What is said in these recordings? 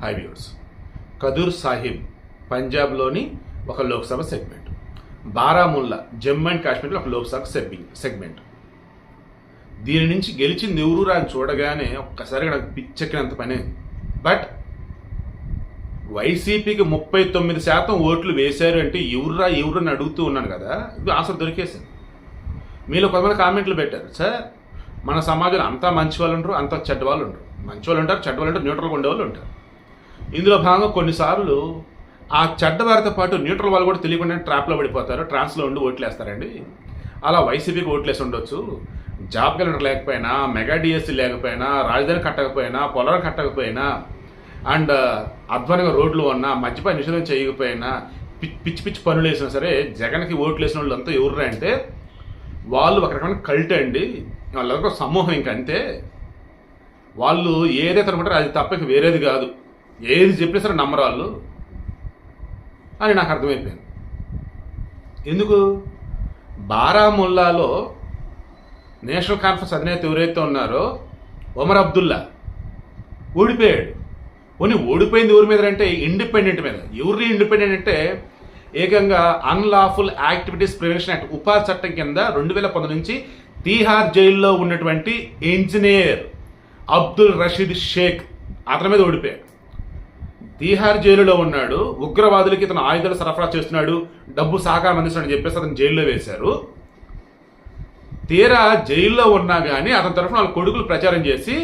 High viewers కదూర్ Sahib పంజాబ్లోని ఒక Lok Sabha segment Baramulla Jammu and కాశ్మీర్లో ఒక లోక్సభ సెగ్మెంట్ సెగ్మెంట్ దీని నుంచి గెలిచింది ఎవరు అని చూడగానే ఒక్కసారిగా నాకు పిచ్చెక్కినంత పనే. బట్ వైసీపీకి ముప్పై తొమ్మిది శాతం ఓట్లు వేశారు అంటే ఎవరురా ఎవరు అని అడుగుతూ ఉన్నాను కదా ఇది ఆన్సర్ దొరికేసింది మీలో కొంతమంది కామెంట్లు పెట్టారు సార్ మన సమాజంలో అంతా మంచి వాళ్ళు ఉండరు అంతా చెడ్డ వాళ్ళు ఉంటారు మంచి వాళ్ళు ఉంటారు చెడ్డ వాళ్ళు ఉంటారు న్యూట్రల్గా ఉండేవాళ్ళు ఉంటారు ఇందులో భాగంగా కొన్నిసార్లు ఆ చెడ్డ వారితో పాటు న్యూట్రల్ వాళ్ళు కూడా తెలియకుండా ట్రాప్లో పడిపోతారు ట్రాన్స్లో ఉండి ఓట్లేస్తారండి. అలా వైసీపీకి ఓట్లు వేసి ఉండొచ్చు. జాబ్ క్యాలెండర్ లేకపోయినా మెగా డిఎస్సీ లేకపోయినా రాజధాని కట్టకపోయినా పొలం కట్టకపోయినా అండ్ అధ్వానంగా రోడ్లు ఉన్నా మద్యపాన నిషేధం చేయకపోయినా పిచ్చి పిచ్చి పిచ్చి పనులు వేసినా సరే జగన్కి ఓట్లు వేసిన వాళ్ళు అంతా ఎవరు అంటే వాళ్ళు ఒక రకమైన కల్ట్ అండి. వాళ్ళొక సమూహం ఇంకంతే వాళ్ళు ఏదైతే అనుకుంటారో అది తప్పక వేరేది కాదు. ఏది చెప్పినా సరే నమ్మరు వాళ్ళు. అని నాకు అర్థమైపోయింది. ఎందుకు? బారాముల్లాలో నేషనల్ కాన్ఫరెన్స్ అధినేత ఎవరైతే ఉన్నారో ఒమర్ అబ్దుల్లా ఓడిపోయాడు. పోనీ ఓడిపోయింది ఎవరి మీద అంటే ఇండిపెండెంట్ మీద. ఎవరి ఇండిపెండెంట్ అంటే ఏకంగా అన్లాఫుల్ యాక్టివిటీస్ ప్రివెన్షన్ యాక్ట్ ఉపాధి చట్టం కింద రెండు వేల పంతొమ్మిది నుంచి తీహార్ జైల్లో ఉన్నటువంటి ఇంజనీర్ అబ్దుల్ రషీద్ షేక్ అతని మీద ఓడిపోయాడు. తీహార్ జైలులో ఉన్నాడు ఉగ్రవాదులకి ఇతను ఆయుధాలు సరఫరా చేస్తున్నాడు డబ్బు సహకారం అందిస్తున్నాడని చెప్పేసి అతను జైల్లో వేశారు. తీరా జైల్లో ఉన్నా కానీ అతని తరఫున వాళ్ళ కొడుకులు ప్రచారం చేసి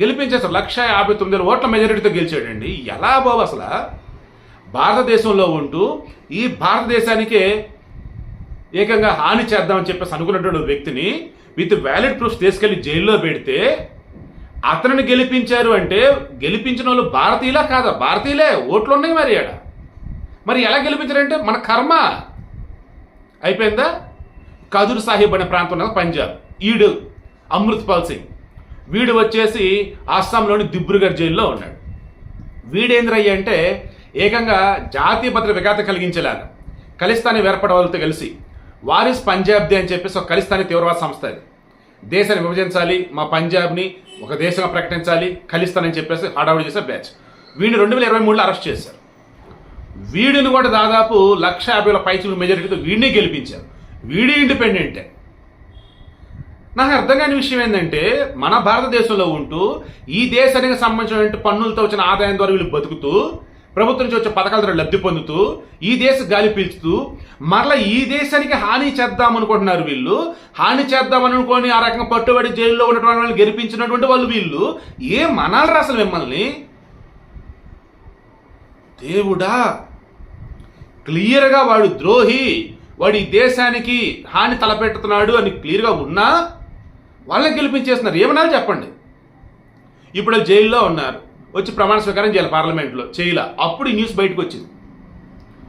గెలిపించేస్తారు లక్ష యాభై తొమ్మిది వేల ఓట్ల మెజారిటీతో గెలిచాడండి. ఎలా బాబు అసలు? భారతదేశంలో ఉంటూ ఈ భారతదేశానికే ఏకంగా హాని చేద్దామని చెప్పేసి అనుకున్నటువంటి వ్యక్తిని విత్ వ్యాలిడ్ ప్రూఫ్స్ తీసుకెళ్ళి జైల్లో పెడితే అతనిని గెలిపించారు అంటే గెలిపించిన వాళ్ళు భారతీయులా కాదా? భారతీయులే ఓట్లు ఉన్నాయి మరి ఆడ మరి ఎలా గెలిపించారంటే మన కర్మ. అయిపోయిందా? కదూర్ సాహిబ్ అనే ప్రాంతం ఉన్నది పంజాబ్. ఈడు అమృత్పాల్ సింగ్. వీడు వచ్చేసి అస్సాంలోని దిబ్రుగర్ జైల్లో ఉన్నాడు. వీడేంద్రయ్య అంటే ఏకంగా జాతీయ భద్రత విఘాత కలిగించేలాగా. ఖలిస్తానీ వేర్పడ వాళ్ళతో కలిసి. వారిస్ పంజాబ్ది అని చెప్పేసి ఒక ఖలిస్తానీ తీవ్రవాద సంస్థ అది. దేశాన్ని విభజించాలి మా పంజాబ్ని ఒక దేశంగా ప్రకటించాలి కలిస్తానని చెప్పేసి హడావుడి చేసే బ్యాచ్. వీడిని రెండు వేల ఇరవై మూడులో అరెస్ట్ చేశారు. వీడిని కూడా దాదాపు లక్ష యాభై వేల పైచులు మెజారిటీతో వీడిని గెలిపించారు. వీడి ఇండిపెండెంటే నాకు అర్థం కాని విషయం ఏంటంటే మన భారతదేశంలో ఉంటూ ఈ దేశానికి సంబంధించిన పన్నులతో వచ్చిన ఆదాయం ద్వారా వీళ్ళు బతుకుతూ ప్రభుత్వం నుంచి వచ్చే పథకాల ద్వారా లబ్ధి పొందుతూ ఈ దేశ గాలి పీల్చుతూ మరలా ఈ దేశానికి హాని చేద్దాం అనుకుంటున్నారు వీళ్ళు. హాని చేద్దాం అనుకొని ఆ రకంగా పట్టుబడి జైల్లో ఉన్నటువంటి వాళ్ళని గెలిపించినటువంటి వాళ్ళు వీళ్ళు. ఏం మనాలరా అసలు మిమ్మల్ని? దేవుడా! క్లియర్గా వాడు ద్రోహి. వాడు ఈ దేశానికి హాని తలపెట్టుతున్నాడు అని క్లియర్గా ఉన్నా వాళ్ళని గెలిపించేస్తున్నారు. ఏమన్నారు చెప్పండి? ఇప్పుడు జైల్లో ఉన్నారు. వచ్చి ప్రమాణ స్వీకారం చేయాలి పార్లమెంట్లో. చేయాల. అప్పుడు ఈ న్యూస్ బయటకు వచ్చింది.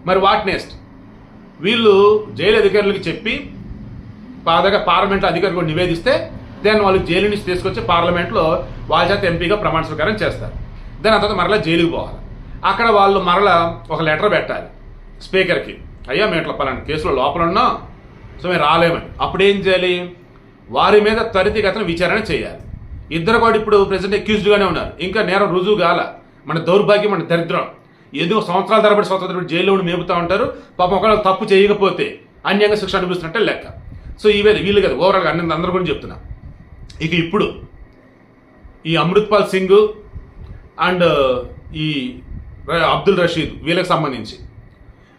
మరి వాట్ నెక్స్ట్? వీళ్ళు జైలు అధికారులకు చెప్పి పాదగా పార్లమెంట్లో అధికారులు నివేదిస్తే దాన్ని వాళ్ళు జైలు నుంచి తీసుకొచ్చి పార్లమెంట్లో వాళ్ళ చేత ఎంపీగా ప్రమాణ స్వీకారం చేస్తారు. దాని తర్వాత మరలా జైలుకి పోవాలి. అక్కడ వాళ్ళు మరలా ఒక లెటర్ పెట్టాలి స్పీకర్కి. అయ్యా మేము ఇట్లా పలానా కేసులో లోపల ఉన్నాం సో మేము రాలేమని. అప్పుడు ఏం చేయాలి? వారి మీద త్వరితగతన విచారణ చేయాలి. ఇద్దరు కూడా ఇప్పుడు ప్రెసెంట్ అక్యూజ్డ్గానే ఉన్నారు. ఇంకా నేరం రుజువు కాల. మన దౌర్భాగ్యం మన దరిద్రం. ఎందుకు సంవత్సరాల తరబడి సంవత్సరాల తరబడి జైల్లో ఉండి మేపుతా ఉంటారు? పాపం ఒకవేళ తప్పు చేయకపోతే అన్యంగా శిక్ష అనిపిస్తున్నట్టే లెక్క. సో ఇవే వీళ్ళు కదా ఓవరాల్గా అన్ని అందరూ కూడా చెప్తున్నా. ఇక ఇప్పుడు ఈ అమృత్పాల్ సింగ్ అండ్ ఈ అబ్దుల్ రషీద్ వీళ్ళకి సంబంధించి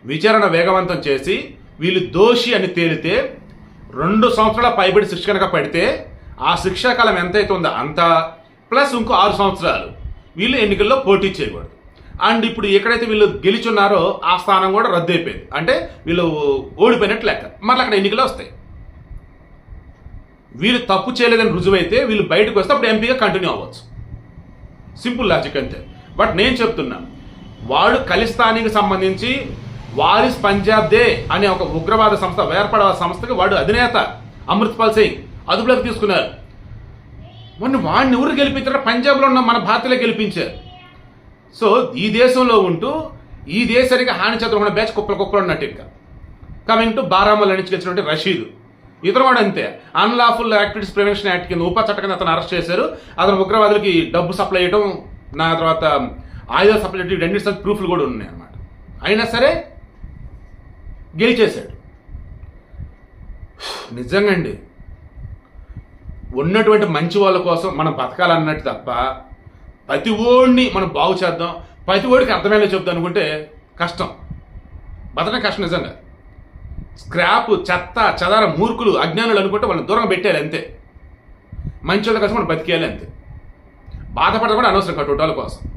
విచారణ వేగవంతం చేసి వీళ్ళు దోషి అని తేలితే రెండు సంవత్సరాల పైబడి శిక్ష కనుక పడితే ఆ శిక్షాకాలం ఎంతైతే ఉందో అంత ప్లస్ ఇంకో ఆరు సంవత్సరాలు. వీళ్ళు ఎన్నికల్లో పోటీ చేయకూడదు. అండ్ ఇప్పుడు ఎక్కడైతే వీళ్ళు గెలిచున్నారో ఆ స్థానం కూడా రద్దు అయిపోయింది అంటే వీళ్ళు ఓడిపోయినట్టు లెక్క. మళ్ళీ అక్కడ ఎన్నికలు వస్తాయి. వీళ్ళు తప్పు చేయలేదని రుజువైతే వీళ్ళు బయటకు వస్తే అప్పుడు ఎంపీగా కంటిన్యూ అవ్వచ్చు. సింపుల్ లాజిక్ అంతే. బట్ నేను చెప్తున్నా వాడు ఖలిస్తానికి సంబంధించి వారిస్ పంజాబ్ దే అనే ఒక ఉగ్రవాద సంస్థ వేర్పడ సంస్థకి వాడు అధినేత. అమృత్పాల్ సింగ్. అదుపులోకి తీసుకున్నారు. మొన్న వాడిని ఎవరు గెలిపించారు? పంజాబ్లో ఉన్న మన భారతలే గెలిపించారు. సో ఈ దేశంలో ఉంటూ ఈ దేశానికి హాని చేతులు బ్యాచ్ కుప్పలు కుప్పలు ఉన్నట్టు ఇంకా. కమింగ్ టు బారాముల్లా నుంచి గెలిచినటువంటి రషీద్. ఇతను కూడా అంతే. అన్లాఫుల్ యాక్టివిటీస్ ప్రివెన్షన్ యాక్ట్ కింద ఉప చట్ట కింద అతను అరెస్ట్ చేశారు. అతను ఉగ్రవాదులకి డబ్బు సప్లై చేయడం నా తర్వాత ఆయుధ సప్లై చేయడం రెండింటి ప్రూఫ్లు కూడా ఉన్నాయి అన్నమాట. అయినా సరే గెలిచేశాడు. నిజంగా అండి ఉన్నటువంటి మంచి వాళ్ళ కోసం మనం బతకాలన్నట్టు తప్ప ప్రతి ఓడిని మనం బాగు చేద్దాం. ప్రతి ఓడికి అర్థమయ్యేలా చెప్తాం అనుకుంటే కష్టం. బతకడం కష్టం నిజంగా. స్క్రాప్ చెత్త చదర మూర్ఖులు అజ్ఞానులు అనుకుంటే వాళ్ళని దూరంగా పెట్టేయాలి అంతే. మంచి వాళ్ళ కోసం మనం బతికేయాలి అంతే. బాధపడడం కూడా అనవసరం కట్టుకోవటాల కోసం.